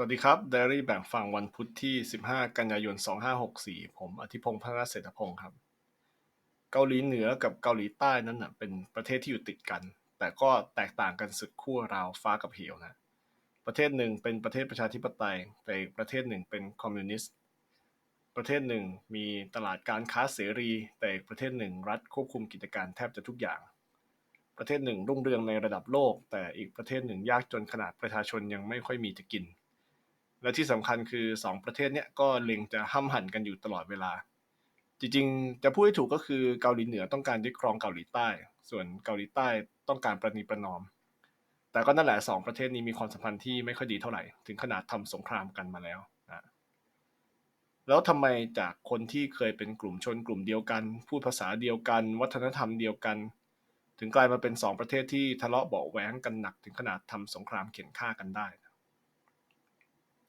สวัสดีครับไดอารี่แบ่งฟังวันพุธที่ 15 กันยายน 2564 ผมอธิพงศ์พัฒนเศรษฐพงศ์ครับ เกาหลีเหนือกับเกาหลีใต้นั้นนะเป็นประเทศที่อยู่ติดกัน แต่ก็แตกต่างกันสุดขั้วราวฟ้ากับเหวนะประเทศหนึ่งเป็นประเทศประชาธิปไตยแต่อีกประเทศหนึ่งเป็นคอมมิวนิสต์ประเทศหนึ่งมีตลาดการค้าเสรี แต่อีกประเทศหนึ่งรัฐควบคุมกิจการแทบจะทุกอย่าง ประเทศหนึ่งรุ่งเรืองในระดับโลก แต่อีกประเทศหนึ่งยากจนขนาดประชาชนยังไม่ค่อยมีจะกิน และที่สำคัญคือ 2 ประเทศเนี้ยก็เล็งจะห้ำหั่นกันอยู่ตลอดเวลา จริงๆ จะพูดให้ถูกก็คือเกาหลีเหนือต้องการยึดครองเกาหลีใต้ ส่วนเกาหลีใต้ต้องการประนีประนอม แต่ก็นั่นแหละสองประเทศนี้มีความสัมพันธ์ที่ไม่ค่อยดีเท่าไหร่ ถึงขนาดทำสงครามกันมาแล้วนะแล้วทำไมจากคนที่เคยเป็นกลุ่มชนกลุ่มเดียวกัน พูดภาษาเดียวกัน วัฒนธรรมเดียวกัน ถึงกลายมาเป็นสองประเทศที่ทะเลาะเบาะแว้งกันหนักถึงขนาดทำสงครามเข็นฆ่ากันได้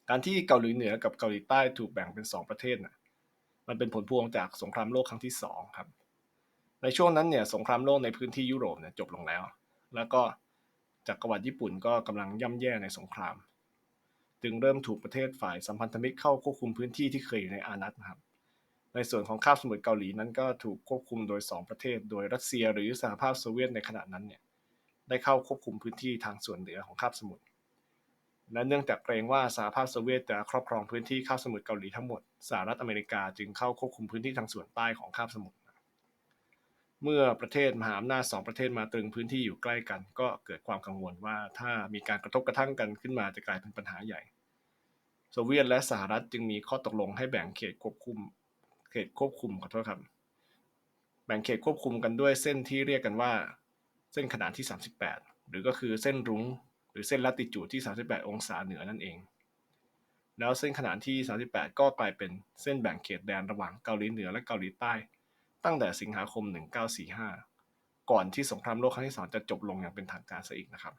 การที่เกาหลีเหนือกับเกาหลีใต้ถูกแบ่งเป็นสองประเทศน่ะมันเป็นผลพวงจากสงครามโลกครั้งที่สองครับ ในช่วงนั้นเนี่ยสงครามโลกในพื้นที่ยุโรปเนี่ยจบลงแล้ว แล้วก็จักรวรรดิญี่ปุ่นก็กำลังย่ำแย่ในสงคราม จึงเริ่มถูกประเทศฝ่ายสัมพันธมิตรเข้าควบคุมพื้นที่ที่เคยอยู่ในอานัตนะครับ ในส่วนของคาบสมุทรเกาหลีนั้นก็ถูกควบคุมโดย 2 ประเทศ โดยรัสเซียหรือสหภาพโซเวียตในขณะนั้นเนี่ยได้เข้าควบคุมพื้นที่ทางส่วนเหนือของคาบสมุทร และเนื่องจากเกรงว่าสหภาพโซเวียตจะครอบครองพื้นที่คาบสมุทรเกาหลีทั้งหมด สหรัฐอเมริกาจึงเข้าควบคุมพื้นที่ทางส่วนใต้ของคาบสมุทร เมื่อประเทศมหาอำนาจสองประเทศมาตรึงพื้นที่อยู่ใกล้กัน ก็เกิดความกังวลว่าถ้ามีการกระทบกระทั่งกันขึ้นมาจะกลายเป็นปัญหาใหญ่ โซเวียตและสหรัฐจึงมีข้อตกลงให้แบ่งเขตควบคุม เขตควบคุมขอโทษครับแบ่งเขตควบคุมกันด้วยเส้นที่เรียกกันว่า เส้นขนานที่ 38 หรือก็คือเส้นรุ้ง หรือเส้นลัติจูดที่ 38 องศาเหนือนั่นเอง แล้วเส้นขนานที่ 38 ก็กลายเป็นเส้นแบ่งเขตแดนระหว่างเกาหลีเหนือและเกาหลีใต้ ตั้งแต่สิงหาคม 1945 ก่อนที่สงครามโลกครั้งที่สองจะจบลงอย่างเป็นทางการซะอีกนะครับ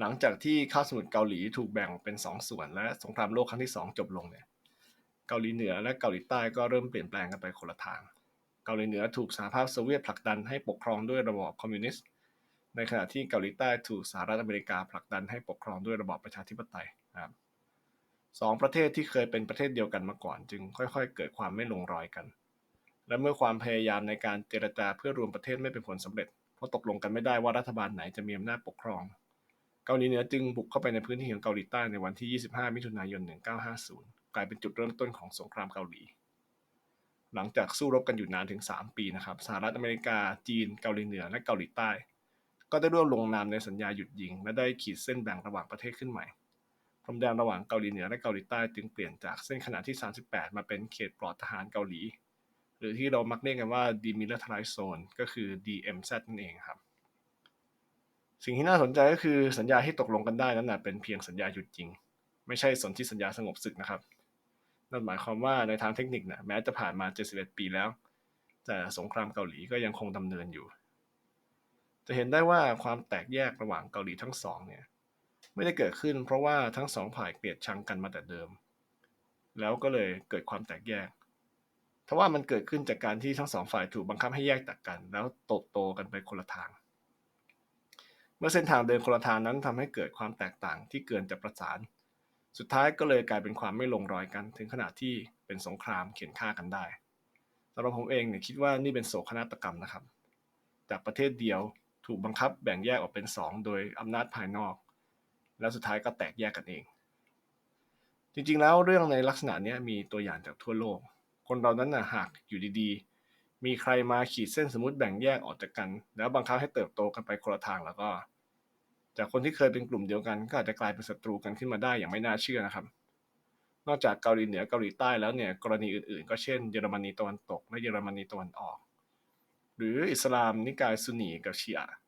หลังจากที่คาบสมุทรเกาหลีถูกแบ่งเป็นสองส่วน และสงครามโลกครั้งที่สองจบลงเนี่ยเกาหลีเหนือและเกาหลีใต้ก็เริ่มเปลี่ยนแปลงกันไปคนละทาง เกาหลีเหนือถูกสหภาพโซเวียตผลักดันให้ปกครองด้วยระบอบคอมมิวนิสต์ ในขณะที่เกาหลีใต้ถูกสหรัฐอเมริกาผลักดันให้ปกครองด้วยระบอบประชาธิปไตยนะครับสองประเทศที่เคยเป็นประเทศเดียวกันมาก่อน จึงค่อยๆ เกิดความไม่ลงรอยกัน และเมื่อความพยายามในการเจรจาเพื่อรวมประเทศไม่เป็นผลสำเร็จเพราะตกลงกันไม่ได้ว่ารัฐบาลไหนจะมีอำนาจปกครอง เกาหลีเหนือจึงบุกเข้าไปในพื้นที่ของเกาหลีใต้ในวันที่ 25 มิถุนายน 1950 กลายเป็นจุดเริ่มต้นของสงครามเกาหลี หลังจากสู้รบกันอยู่นานถึง 3 ปีนะครับสหรัฐอเมริกา จีน เกาหลีเหนือและเกาหลีใต้ ก็ได้ร่วมลงนามในสัญญาหยุดยิง และได้ขีดเส้นแบ่งระหว่างประเทศขึ้นใหม่พรมแดนระหว่างเกาหลีเหนือและเกาหลีใต้จึงเปลี่ยนจากเส้นขนาดที่ 38 มาเป็นเขตปลอดทหารเกาหลี หรือที่เรามักเรียกกันว่า Demilitarized Zone ก็คือ DMZ นั่นเองครับ สิ่งที่น่าสนใจก็คือสัญญาที่ตกลงกันได้นั้นนะเป็นเพียงสัญญาหยุดยิง ไม่ใช่สนธิสัญญาสงบศึกนะครับนั่นหมายความว่าในทางเทคนิคนะแม้จะผ่านมา 71 ปีแล้ว แต่สงครามเกาหลีก็ยังคงดำเนินอยู่ จะเห็นได้ว่าความแตกแยกระหว่างเกาหลีทั้งสองเนี่ยไม่ได้เกิดขึ้นเพราะว่าทั้งสองฝ่ายเกลียดชังกันมาแต่เดิม แล้วก็เลยเกิดความแตกแยกทว่ามันเกิดขึ้นจากการที่ทั้งสองฝ่ายถูกบังคับให้แยกจากกัน แล้วโตโตกันไปคนละทาง เมื่อเส้นทางเดินคนละทางนั้นทำให้เกิดความแตกต่างที่เกินจะประสาน สุดท้ายก็เลยกลายเป็นความไม่ลงรอยกัน ถึงขนาดที่เป็นสงครามเข็นฆ่ากันได้สำหรับผมเองเนี่ยคิดว่านี่เป็นโศกนาฏกรรมนะครับ จากประเทศเดียว ถูกบังคับแบ่งแยกออกเป็นสองโดยอำนาจภายนอก แล้วสุดท้ายก็แตกแยกกันเอง จริงๆแล้วเรื่องในลักษณะนี้มีตัวอย่างจากทั่วโลก คนเรานั้นนะหากอยู่ดีๆ มีใครมาขีดเส้นสมมติแบ่งแยกออกจากกัน แล้วบังคับให้เติบโตกันไปคนละทางแล้วก็ จากคนที่เคยเป็นกลุ่มเดียวกัน ก็อาจจะกลายเป็นศัตรูกันขึ้นมาได้อย่างไม่น่าเชื่อนะครับ นอกจากเกาหลีเหนือเกาหลีใต้แล้วเนี่ยกรณีอื่นๆ ก็เช่นเยอรมนีตะวันตกและเยอรมนีตะวันออก หรืออิสลามนิกายซุนนีกับชีอะห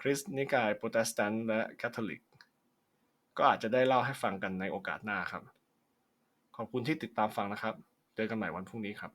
คริสต์นิกายโปรเตสแตนต์และคาทอลิก ก็อาจจะได้เล่าให้ฟังกันในโอกาสหน้าครับ ขอบคุณที่ติดตามฟังนะครับ เจอกันใหม่วันพรุ่งนี้ครับ